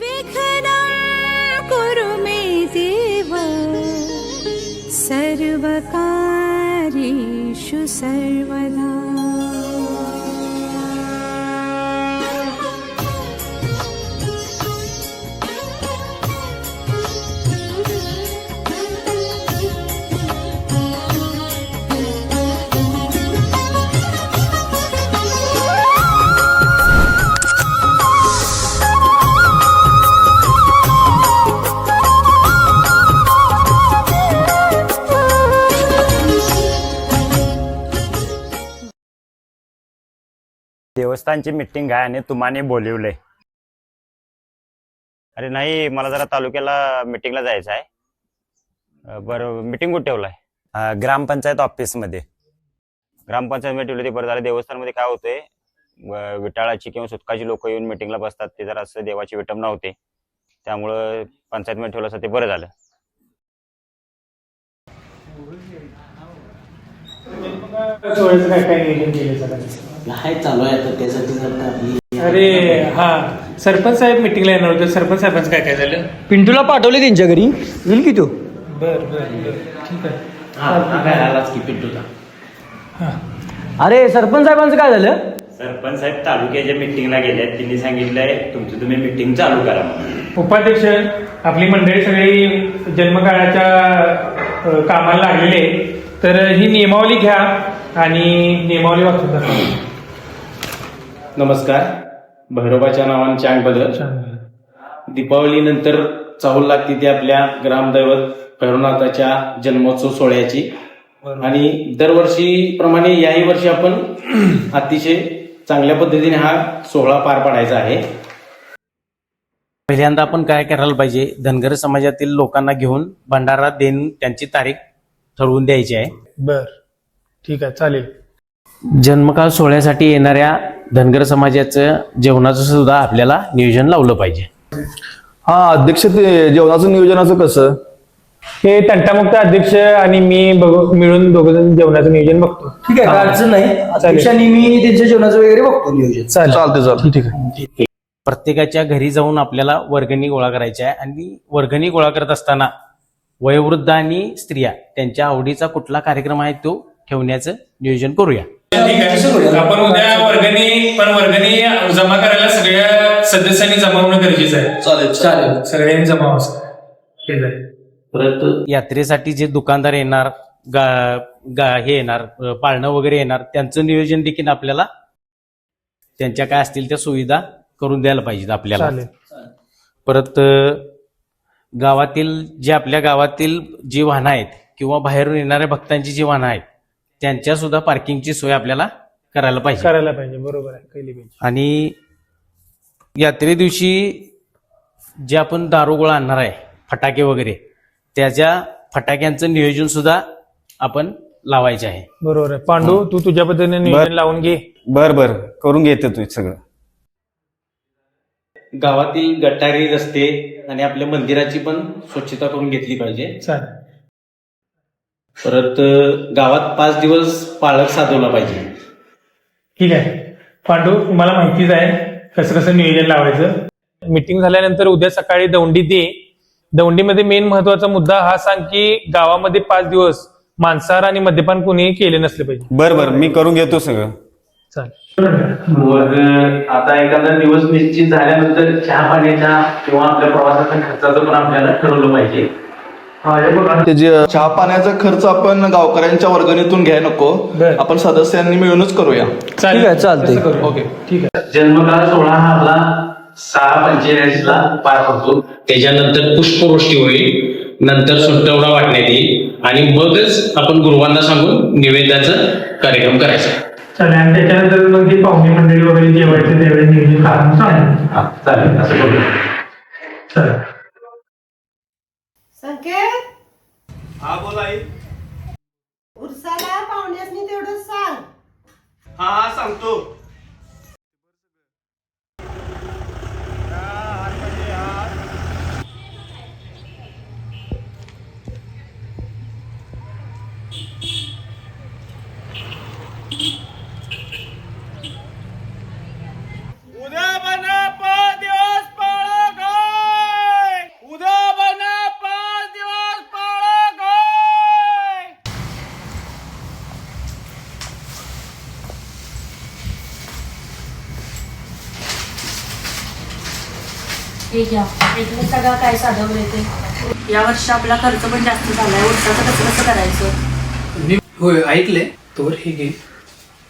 विघ्नं कुरु मे देव। सर्वकार्येषु सर्वदा देवस्थानची मिटिंग आहे आणि तुम्हाने बोलिवलंय. अरे नाही मला जरा तालुक्याला मिटिंगला जायचं आहे. बरं मिटिंग कुठे ठेवलाय? ग्रामपंचायत ऑफिसमध्ये ग्रामपंचायतमध्ये ठेवली ते बरं झालं देवस्थानमध्ये काय होतंय? विटाळाची किंवा सुतकाची लोक येऊन मिटिंगला बसतात ते जरा असं देवाची विटंबना होते त्यामुळं पंचायतमध्ये ठेवलं असं ते बरं झालं. काय काय नियोजन केलं हाय चालू आहे. आता त्यासाठी आपली अरे हा. सरपंच साहेब मिटिंगला येणार होते. सरपंच साहेबांचं काय काय झालं? पिंटूला पाठवले त्यांच्या घरी. येईल की तो? बर बर बर. ठीक आहे. हा काय आलाच की पिंटूचा. हा. अरे सरपंच साहेबांचं काय झालं? सरपंच साहेब तालुक्याच्या मिटिंगला गेले त्यांनी सांगितलंय तुमची तुम्ही मिटिंग चालू करा म्हणून. उपाध्यक्ष आपली मंडळी सगळी जन्मकाळाच्या अ, कामाला लागलेली आहे. तर ही नियमावली घ्या आणि नियमावली वाचून दाखवा. नमस्कार. भैरोबाच्या नावाने चांग बदल. दीपावलीनंतर चाहूल लागते ती आपल्या ग्रामदैवत भैरवनाथाच्या जन्मोत्सव सोहळ्याची. आणि दरवर्षी प्रमाणे याही वर्षी आपण अतिशय चांगल्या पद्धतीने हा सोहळा पार पाडायचा आहे. पहिल्यांदा आपण काय करायला पाहिजे? धनगर समाजातील लोकांना घेऊन भंडारा देऊन त्यांची तारीख ठरवून द्यायची आहे. बर. ठीक आहे चालेल. जन्मकाळ सोहळ्यासाठी येणाऱ्या धनगर समाजाचं जेवणाचं सुद्धा आपल्याला नियोजन लावलं पाहिजे. हा अध्यक्ष ते जेवणाचं नियोजनाचं कसं? हे तंटामुक्त अध्यक्ष आणि मी बघ मिळून दोघ जण जेवणाचं नियोजन बघतो. ठीक आहे काय अडचण नाही. अध्यक्षांनी मी त्यांच्या जेवणाचं वगैरे बघतो नियोजन. चालेल. चालते चालते ठीक आहे. प्रत्येकाच्या घरी जाऊन आपल्याला वर्गणी गोळा करायची आहे आणि वर्गणी गोळा करत असताना वयोवृद्ध आणि स्त्रिया त्यांच्या आवडीचा कुठला कार्यक्रम आहे तो ठेवण्याचं नियोजन करूया. आपण उद्या वर्गणी पण वर्गणी जमा करायला सगळ्या सदस्यांनी जमा होणं गरजेचं आहे. चालेल चालेल. सगळ्यांनी जमा हे परत यात्रेसाठी जे दुकानदार येणार गा गा हे येणार पाळणं वगैरे येणार त्यांचं नियोजन देखील आपल्याला त्यांच्या काय असतील त्या सुविधा करून द्यायला पाहिजेत आपल्याला. परत गावातील जे आपल्या गावातील जी वाहनं आहेत किंवा बाहेरून येणाऱ्या भक्तांची जी वाहनं आहेत त्यांच्या सुद्धा पार्किंगची सोय आपल्याला करायला पाहिजे. करायला पाहिजे. बरोबर आहे. केली पाहिजे. आणि यात्रे दिवशी जे आपण दारुगोळा आणणार आहे फटाके वगैरे त्याच्या फटाक्यांचं नियोजन सुद्धा आपण लावायचे आहे. बरोबर आहे. पांडू तू तुझ्या पद्धतीने नियोजन लावून घे. बर बर. करून घेते तू सगळं. गावातील गटारी रस्ते आणि आपल्या मंदिराची पण स्वच्छता करून घेतली पाहिजे. चालेल. परत गावात पाच दिवस पाळक साधवला पाहिजे. ठीक आहे. पांडू तुम्हाला माहितीच आहे कसं कसं नियोजन लावायचं. मीटिंग झाल्यानंतर उद्या सकाळी दौंडी दे. दौंडीमध्ये मेन महत्त्वाचा मुद्दा हा सांग की गावामध्ये पाच दिवस मांसाहार आणि मद्यपान कोणीही केले नसले पाहिजे. बर बर. मी करून घेतो सगळं. चालेल. मग आता एखादा दिवस निश्चित झाल्यानंतर चहा पाण्याच्या किंवा आपल्या प्रवासाच्या खर्चाचं पण आपल्याला ठरवलं पाहिजे. ते जे चहा पाण्याचा खर्च आपण गावकऱ्यांच्या वर्गणीतून घ्याय नको. आपण सदस्यांनी मिळूनच करूया. चालेल. ठीक आहे, चालतंय. ओके. ठीक आहे. जन्मकाळ सोहळा हा आपला सहा पंचेचाळीस ला पार पडतो. त्याच्यानंतर पुष्पवृष्टी होईल. नंतर सुट्टवडा वाटण्यात येईल. आणि मगच आपण गुरुवांना सांगून निवेदाचा कार्यक्रम करायचा. आणि त्याच्यानंतर मग ती पाहुणे मंडळी वगैरे जेवायचे त्यावेळी नियोजन करा. चालेल चालेल. असं करूया. चालेल. हा बोला उरसाला पाहुण्यासनी तेवढं सांग. हा हा सांगतो उद्या बना पाच दिवस पाळा हे घ्या सगळं काय साधवलंय ते या वर्षी आपला खर्च पण जास्त झालाय. उरसाचं कसं कसं करायचं? मी होय ऐकलंय. तोवर हे घे.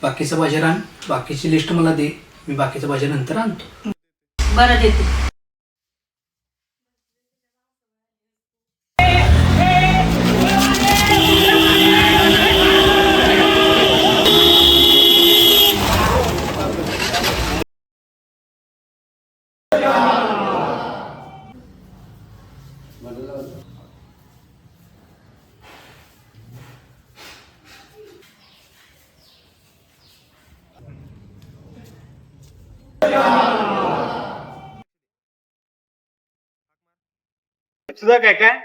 बाकीचं बाजार आण बाकीची लिस्ट मला दे. मी बाकीचं बाजार नंतर आणतो. बरं देते. तुझं काय काय?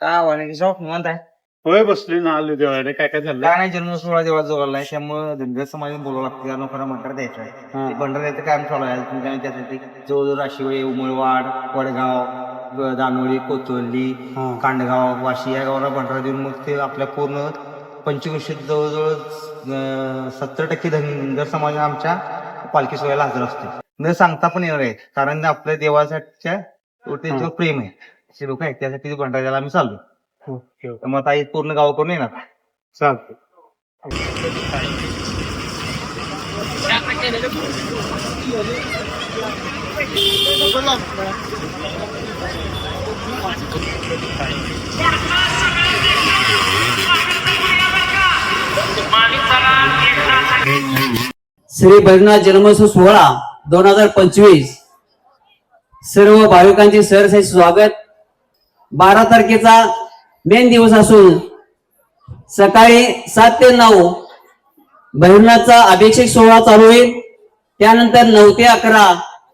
काय वाणे शॉप निवांत आहे. होय बसली ना आलो देवाकडे. काय काय झालं? काय नाही जन्म सोहळा देवाला जोडला आहे त्यामुळे धनगर समाजात बोलावं लागतं. त्याला खरा भंडारा द्यायचा आहे. भंडारा द्यायचं काम चालू आहे. तुम्ही काय त्यासाठी जवळजवळ राशिवळी उमळवाड वडगाव दानोळी कोतवली कांडगाव वाशी या गावाला भंडारा देऊन मग ते आपल्या पूर्ण पंचकृषीत जवळजवळ सत्तर टक्के धनगर समाज आमच्या पालखी सोहळ्याला हजर असतो न सांगता पण येणार आहे. कारण आपल्या देवासाठीच्या त्यांच्यावर प्रेम आहे लोक आहेत त्यासाठी द्यायला आम्ही चाललो तर मग आता पूर्ण गाव करून येणार. चालतं श्री भैरनाथ जन्मोत्सव सोहळा. दोन हजार पंचवीस. सर्व भाविकांचे सरसे स्वागत. बारा तारखेचा मेन दिवस असून सकाळी सात ते नऊ बहिणाचा अभिषेक सोहळा चालू होईल. त्यानंतर नऊ ते अकरा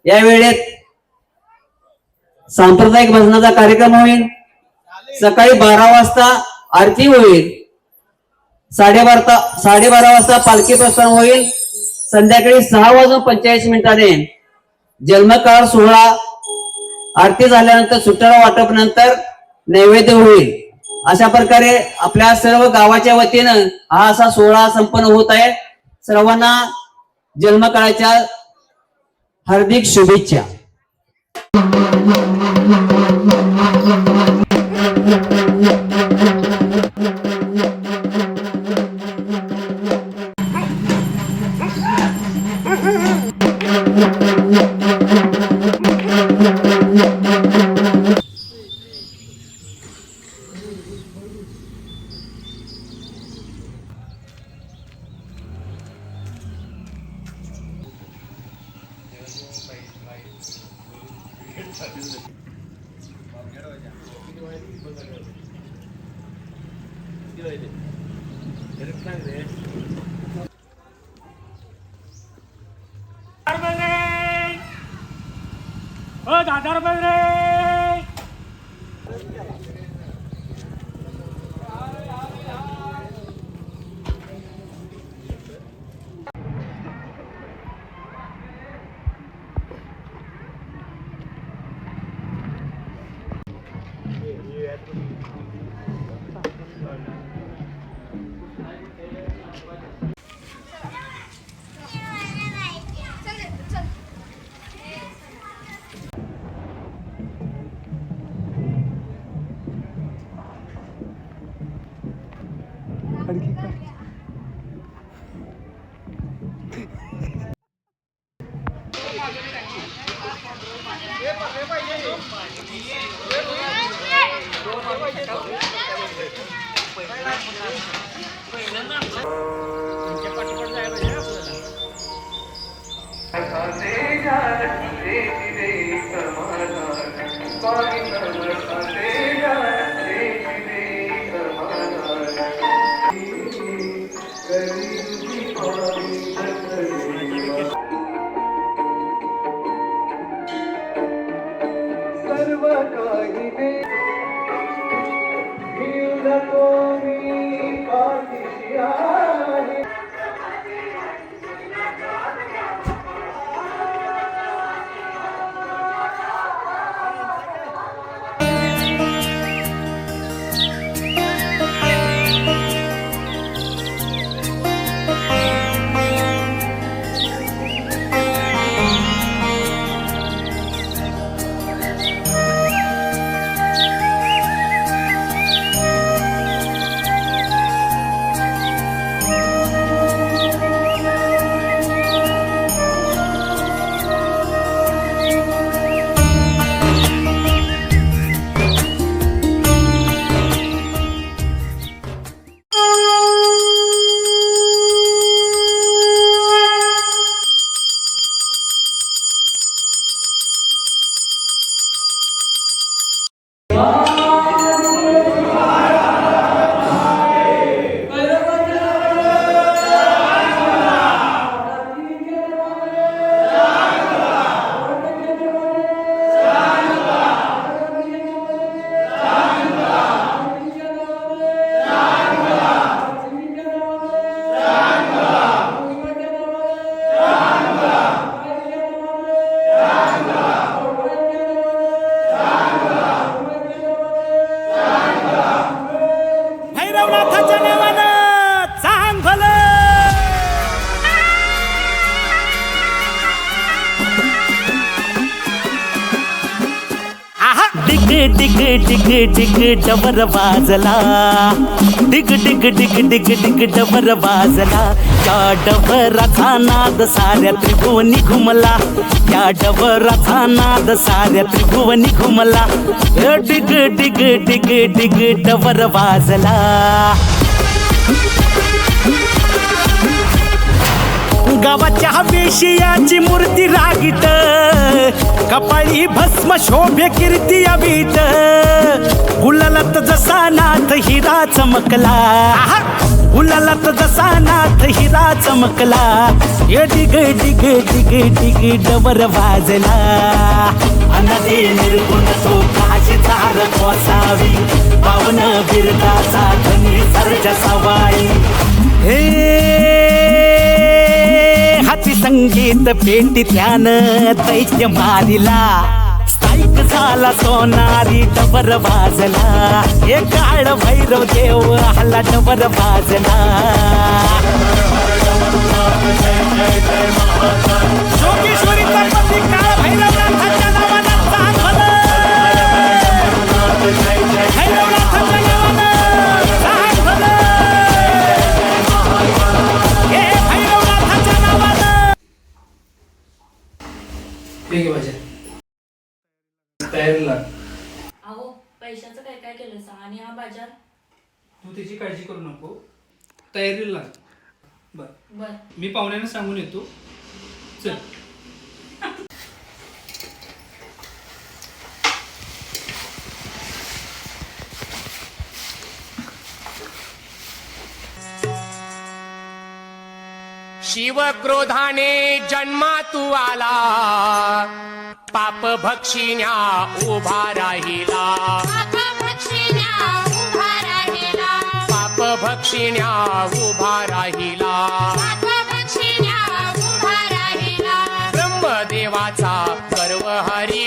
या वेळेत सांप्रदायिक भजनाचा कार्यक्रम होईल. सकाळी बारा वाजता आरती होईल. साडेबारा साडेबारा वाजता पालखी प्रस्थान होईल. संध्याकाळी सहा वाजून पंचेचाळीस मिनिटाने जन्मकाळ सोहळा. आरती झाल्यानंतर सुट्टाला वाटप नंतर नैवेद्य होईल. अशा प्रकारे आपल्या सर्व गावाच्या वतीनं हा असा सोहळा संपन्न होत आहे. सर्वांना जन्मकाळाच्या हार्दिक शुभेच्छा. જ આધાર પર રે डबर वाजला. डिग डिग डिग डिग डिग डबर वाजला. त्या डबराचा नाद साऱ्या त्रिभुवनी घुमला. त्या डबराचा नाद साऱ्या त्रिभुवनी घुमला. डिग डिग डिग डिग डबर वाजला. गावाच्या वेशियाची मूर्ती रागीट. कपाळी भस्म शोभे कीर्ती अवीट. गुलालात जसा नाथ हिरा चमकला. गुलालात जसा नाथ हिरा चमकला. ये डिग डिग डिग डिग डबर वाजला. अनदी निर्गुण तो काशी चार कोसावी. पावन बिरदाचा धनी सर्ज सवाई. हे संगीत पेटी त्यानं दैत्य मारिला स्थायिक झाला सोनारी डबर वाजला. हे काळ भैरव देव आला डबर वाजला. जोगेश्वरीचा ठीक आहे बाजार तयारीला. अहो पैशाचं काय काय केलं सांग आणि हा बाजार? तू त्याची काळजी करू नको. तयारीला लाग. बर. बर. मी पाहुण्यांना सांगून येतो. चल. शिवक्रोधाने जन्मा तू आला. पाप भक्षिण्या उभा राहिला. पाप भक्षिण्या उभा राहिला. ब्रह्मदेवाचा गर्व हरिला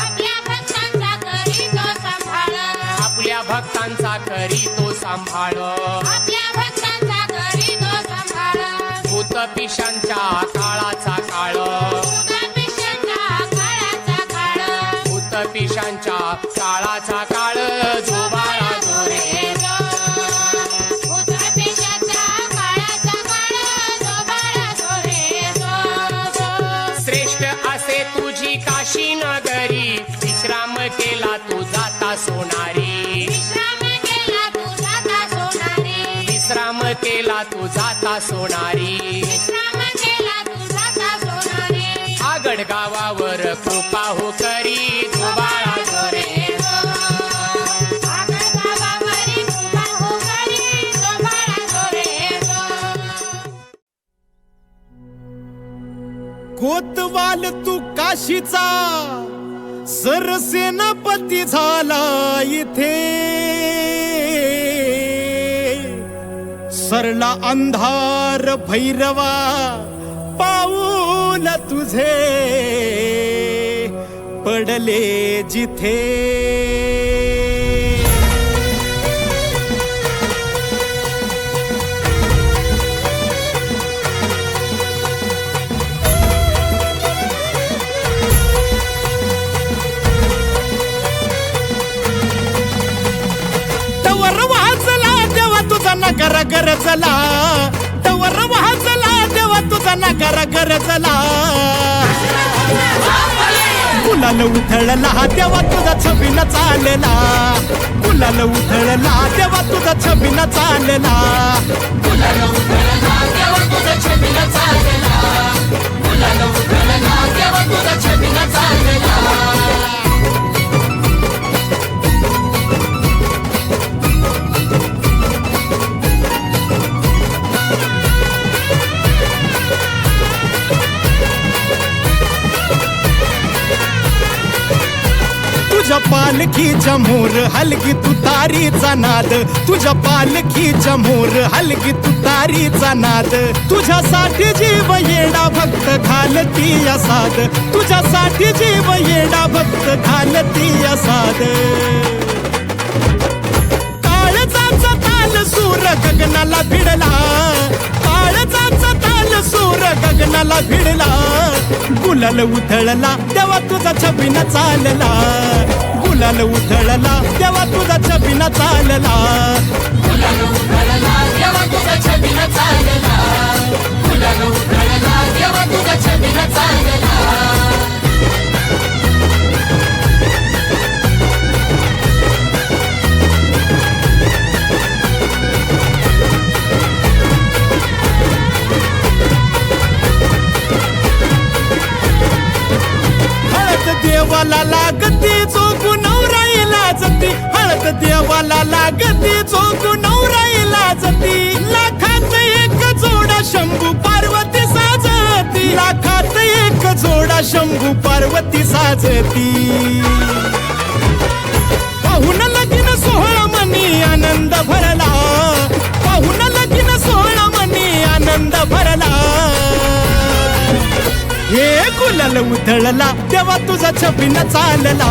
आपल्या भक्तांचा करी तो सांभाळ. आपल्या भक्तांचा करी तो सांभाळ. भूत पिशांच्या काळाचा काळ. भूत पिशांच्या काळाचा काळ. जो सोनारी. विश्राम केला तू जाता सोनारी. आगड गावावर कृपा हो करी बाळा रे कोतवाल तू काशीचा. सरसेनापती झाला इथे. सरला अंधार भैरवा पाऊल तुझे पडले जिथे. गरजला तवर वाजला तेव्हा तुझा नकार गरजला. कुलाल उधळला देवा तुझा छबिन चालला. कुलाल उधळला देवा तुझा छबिन चालला. मुलानं उथळला तेव्हा तुझा छबिन चालला. कुलाल तुझा चालला. तुझ्या पालखी मोर हलगी तुतारीचा नाद. तुझ्या पालखी मोर हलगी तुतारीचा नाद. तुझ्यासाठी जीव येडा भक्त घालती असाद तुझ्यासाठी जीव येडा भक्त घालती असाद काळजाचा ताल सूर गगनाला भिडला. काळजाचा ताल सूर गगनाला भिडला. गुलाल उथळला तेव्हा तुझा छबिन चालला. गुलाल उथळला तेव्हा तुझा छबिन चालला. हळद देवाला लागती चोकू नवराईला जती. लाखात एक जोडा शंभू पार्वती साजती. लाखात एक जोडा शंभू पार्वती साजती. पाहुन लगीन सोहळा मनी आनंद भरला. पाहुन लगीन सोहळा मनी आनंद भरला. हे गुलाल उधळला तेव्हा तुझा छबीन चालला.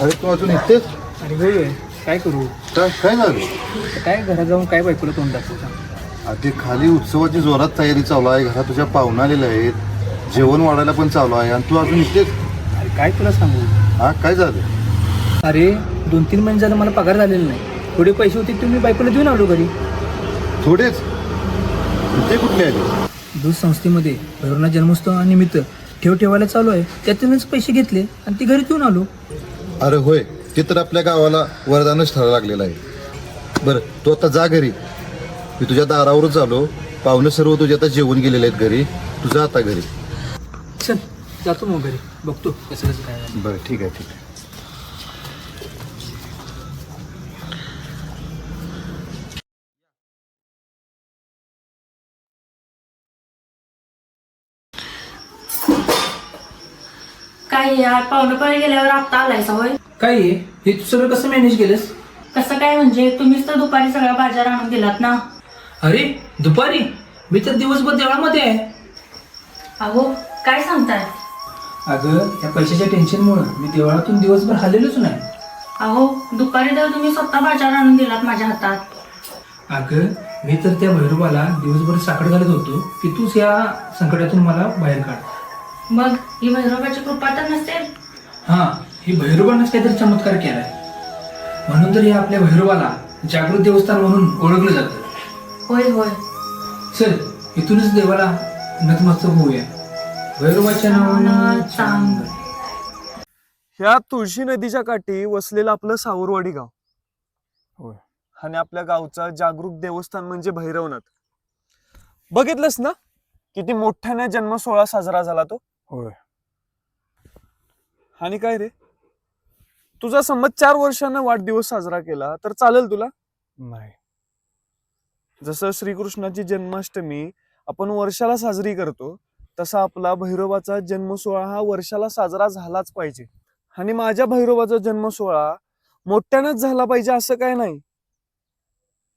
अरे तू अजून इथेच? आणि होय काय करू? काय काय झालं? काय घरात जाऊन काय बायकोला तोंड दाखवता अगदी खाली उत्सवाची जोरात तयारी चालू आहे. घरात तुझ्या पाहुणा आलेले आहेत. जेवण वाढायला पण चालू आहे. आणि तू अजून इथेच? अरे काय तुला सांगू? हा काय झालं? अरे दोन तीन महिने झालं मला पगार झालेला नाही. थोडे पैसे होते ते मी बायकोला देऊन आलो घरी. थोडेच? ते कुठले आले? दूध संस्थेमध्ये भैरवनाथ जन्मोत्सवानिमित्त. ठेव ठेवायला चालू आहे. त्यातूनच पैसे घेतले आणि ती घरी देऊन आलो. अरे होय ते तर आपल्या गावाला वरदानच ठरायला लागलेलं आहे. बरं तू आता जा घरी. मी तुझ्या दारावरच आलो. पाहुणे सर्व तुझ्या आता जेवण गेलेले आहेत घरी. तुझा आता घरी. चल जातो मग घरी. बघतो कसं कसं काय. बरं ठीक आहे ठीक आहे. काय यार पाहुणे पण गेल्यावर आता आलायसा होय. काय आहे हे तू सगळं कसं मॅनेज केलंस? कसं काय म्हणजे तुम्हीच तर दुपारी सगळा बाजार आणून दिलात ना. अरे दुपारी? मी तर दिवसभर देवळामध्ये आहे. अहो काय सांगताय? अगं या पैशाच्या टेन्शनमुळं मी देवळातून दिवसभर हल्लेलोच नाही. अहो दुपारी तर तुम्ही स्वतः बाजार आणून दिलात माझ्या हातात. अगं मी तर त्या भैरवाला दिवसभर साखर घालत होतो की तूच या संकटातून मला बाहेर काढ. मग ही भैरवाची कृपा तर नसेल? हा ही भैरवानंच काहीतरी चमत्कार केलाय. म्हणून तर या आपल्या भैरवाला जागृत देवस्थान म्हणून ओळखलं जातं. होय होय. चल इथूनच देवाला नतमस्तक होऊया. भैरवाच्या नावानं चांग ह्या तुळशी नदीच्या काठी वसलेलं आपलं सावरवाडी गाव. होय. आणि आपल्या गावचा जागरूक देवस्थान म्हणजे भैरवनाथ. बघितलंस ना? किती मोठ्याने जन्म सोहळा साजरा झाला तो? होय. आणि काय रे? तुझा समज चार वर्षानं वाढदिवस साजरा केला तर चालेल तुला? नाही. जसं श्रीकृष्णाची जन्माष्टमी आपण वर्षाला साजरी करतो तसा आपला भैरवाचा जन्म सोहळा हा वर्षाला साजरा झालाच पाहिजे. आणि माझ्या भैरवाचा जन्म सोहळा मोठ्यानंच झाला पाहिजे असं काय नाही.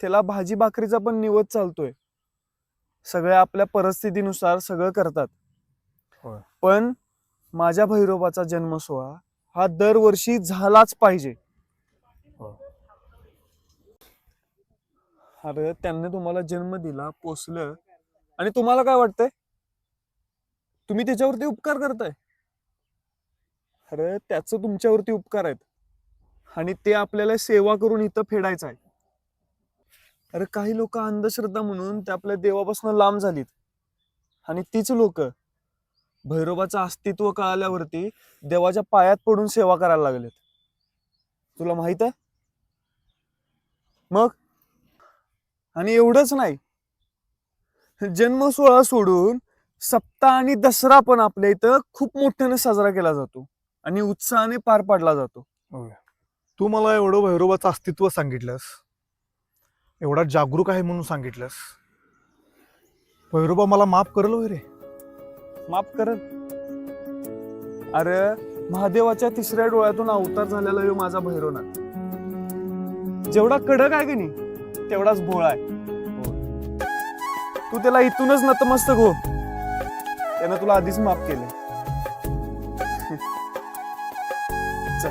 त्याला भाजी भाकरीचा पण निवत चालतोय. सगळे आपल्या परिस्थितीनुसार सगळं करतात. पण माझ्या भैरवाचा जन्म सोहळा हा दरवर्षी झालाच पाहिजे. अरे त्यांनी तुम्हाला जन्म दिला पोचलं आणि तुम्हाला काय वाटतंय? तुम्ही त्याच्यावरती उपकार करताय. अरे त्याचं तुमच्यावरती उपकार आहेत. आणि ते आपल्याला सेवा करून इथं फेडायचं आहे. अरे काही लोक अंधश्रद्धा म्हणून ते आपल्या देवापासून लांब झालीत. आणि तीच लोक भैरोबाचं अस्तित्व कळाल्यावरती देवाच्या पायात पडून सेवा करायला लागलेत. तुला माहीत आहे? मग? आणि एवढंच नाही. जन्म सोहळा सोडून सप्ताह आणि दसरा पण आपल्या इथं खूप मोठ्याने साजरा केला जातो आणि उत्साहाने पार पाडला जातो. तू मला एवढं भैरोबाचं अस्तित्व सांगितलंस. एवढा जागरूक आहे म्हणून सांगितलंस. भैरोबा मला माफ करल होय रे. माफ कर अरे महादेवाच्या तिसऱ्या डोळ्यातून अवतार झालेला यो माझा भैरवनाथ. जेवढा कडक आहे की नाही तेवढाच भोळा आहे. तू त्याला इथूनच नतमस्तक हो. त्यानं तुला आधीच माफ केले चल.